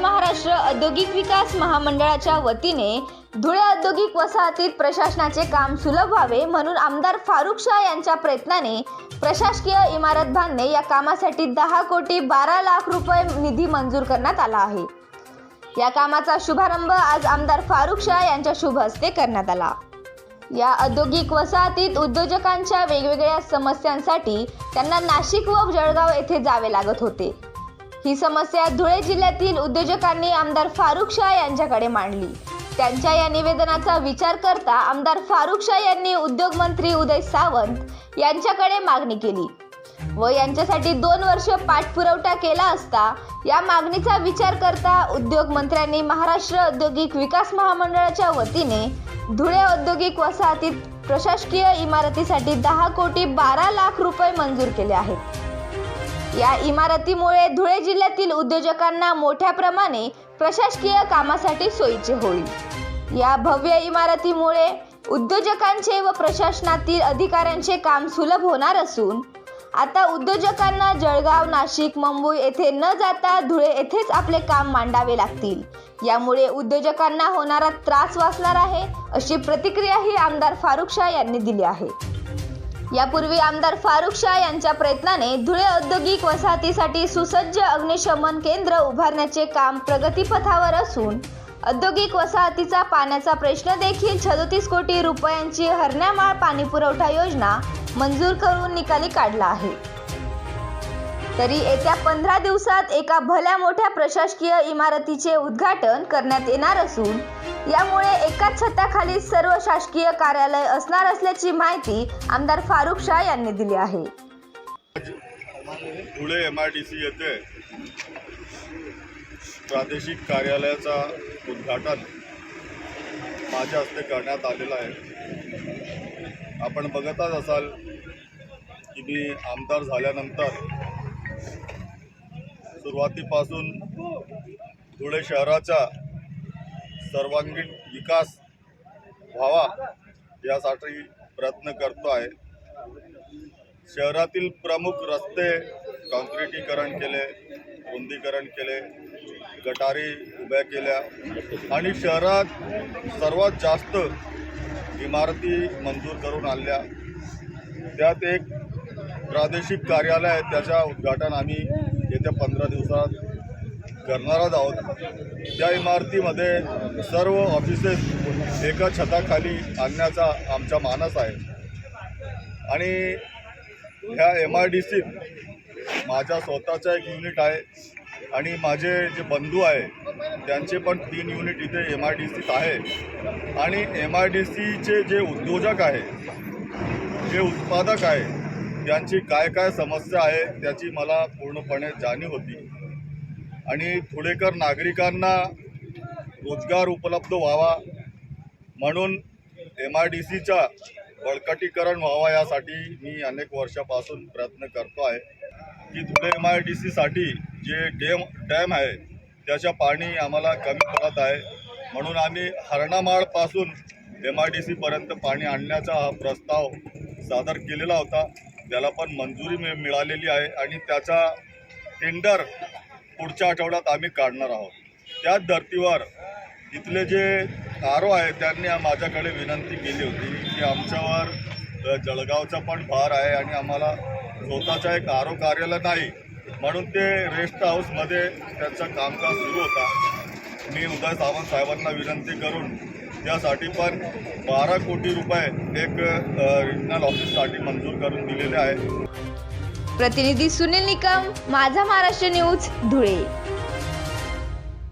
महाराष्ट्र औद्योगिक विकास महामंडळाच्या वतीने धुळे औद्योगिक वसाहतीत प्रशासनाचे काम सुलभ व्हावे म्हणून आमदार फारुख शाह यांच्या प्रयत्नाने प्रशासकीय इमारत बांधणे या कामासाठी दहा कोटी बारा लाख रुपये निधी मंजूर करण्यात आला आहे. या कामाचा शुभारंभ आज आमदार फारुख शाह यांच्या शुभ हस्ते करण्यात आला. या औद्योगिक वसाहतीत उद्योजकांच्या वेगवेगळ्या समस्यांसाठी त्यांना नाशिक व जळगाव येथे जावे लागत होते. ही समस्या धुळे जिल्ह्यातील उद्योजकांनी आमदार फारुख शाह यांच्याकडे मांडली. त्यांच्या या निवेदनाचा विचार करता आमदार फारुख शाह यांनी उद्योगमंत्री उदय सावंत यांच्याकडे मागणी केली. व यांच्यासाठी दोन वर्ष पाठपुरवठा केला असता या मागणीचा विचार करता उद्योग मंत्र्यांनी महाराष्ट्र औद्योगिक विकास महामंडळाच्या वतीने धुळे औद्योगिक वसाहतीत प्रशासकीय इमारतीसाठी दहा कोटी बारा लाख रुपये मंजूर केले आहेत. या इमारतीमुळे धुळे जिल्ह्यातील उद्योजकांना मोठ्या प्रमाणे प्रशासकीय कामासाठी सोयीचे होईल. या भव्य इमारतीमुळे उद्योजकांचे व प्रशासनातील अधिकाऱ्यांचे काम सुलभ होणार असून आता उद्योजकांना जळगाव नाशिक मुंबई येथे न जाता धुळे येथेच आपले काम मांडावे लागतील. यामुळे उद्योजकांना होणारा त्रास वाचणार आहे अशी प्रतिक्रियाही आमदार फारुख शाह यांनी दिली आहे. यापूर्वी आमदार फारुख शाह यांच्या प्रयत्नाने धुळे औद्योगिक वसाहतीसाठी सुसज्ज अग्निशमन केंद्र उभारण्याचे काम प्रगतीपथावर असून औद्योगिक वसाहतीचा पाण्याचा प्रश्न देखील छदोतीस कोटी रुपयांची हरण्यामाळ पाणी पुरवठा योजना मंजूर करून निकाली काढला आहे. तरी येत्या पंधरा दिवसात एका भल्या मोठ्या प्रशासकीय इमारतीचे उद्घाटन करण्यात येणार असून यामुळे एकाच छताखाली सर्व शासकीय कार्यालय असणार असल्याची माहिती आमदार फारुख शाह यांनी दिली आहे. Dhule M R D C येथे प्रादेशिक कार्यालयाचा उद्घाटन माझ्या हस्ते करण्यात आलेलं आहे. आपण बघतच असाल की मी आमदार झाल्यानंतर सुरुवातीपासून धुळे शहराचा सर्वांगीण विकास व्हावा यासाठी प्रयत्न करतो आहे. शहरातील प्रमुख रस्ते कॉन्क्रिटीकरण केले रुंदीकरण केले गटारी उभ्या केल्या आणि शहरात सर्वात जास्त इमारती मंजूर करून आणल्या. त्यात एक प्रादेशिक कार्यालय आहे त्याच्या उद्घाटन आम्ही येत्या पंधरा दिवसात करणारच आहोत. त्या इमारतीमध्ये सर्व ऑफिसेस एका छताखाली आणण्याचा आमचा मानस आहे. आणि ह्या एम आय डी सीत माझा स्वतःचा एक युनिट आहे आणि माझे जे बंधू आहे त्यांचे पण तीन युनिट इथे एम आय डी सीत आहे. आणि एम आय डी सीचे जे उद्योजक आहे जे उत्पादक आहे त्यांची काय काय समस्या आहे त्याची मला पूर्णपणे जाणीव होती. आणि थोडेकर नागरिकांना रोजगार उपलब्ध व्हावा म्हणून एम आय डी सीच्या बळकटीकरण व्हावा यासाठी मी अनेक वर्षापासून प्रयत्न करतो आहे. की धुळे एम आय डी सीसाठी जे डेम डॅम आहे त्याच्या पाणी आम्हाला कमी पडत आहे. म्हणून आम्ही हरणामाळपासून एम आय डी सीपर्यंत पाणी आणण्याचा हा प्रस्ताव सादर केलेला होता. त्याला पण मंजुरी मिळ मिळालेली आहे आणि त्याचा टेंडर पुढच्या आठवड्यात आम्ही काढणार आहोत. त्याच धर्तीवर इथले जे आरो आहे त्यांनी माझ्याकडे विनंती केली होती की आमच्यावर जळगावचा पण भार आहे आणि आम्हाला स्वतःचा एक आरो कार्यालय नाही. म्हणून ते रेस्ट हाऊसमध्ये त्यांचं कामकाज सुरू होता. मी उदय सावंत साहेबांना विनंती करून त्यासाठी पण बारा कोटी रुपये एक रिजनल ऑफिससाठी मंजूर करून दिलेले आहे प्रतिनिधी सुनील निकम माझा महाराष्ट्र न्यूज धुळे.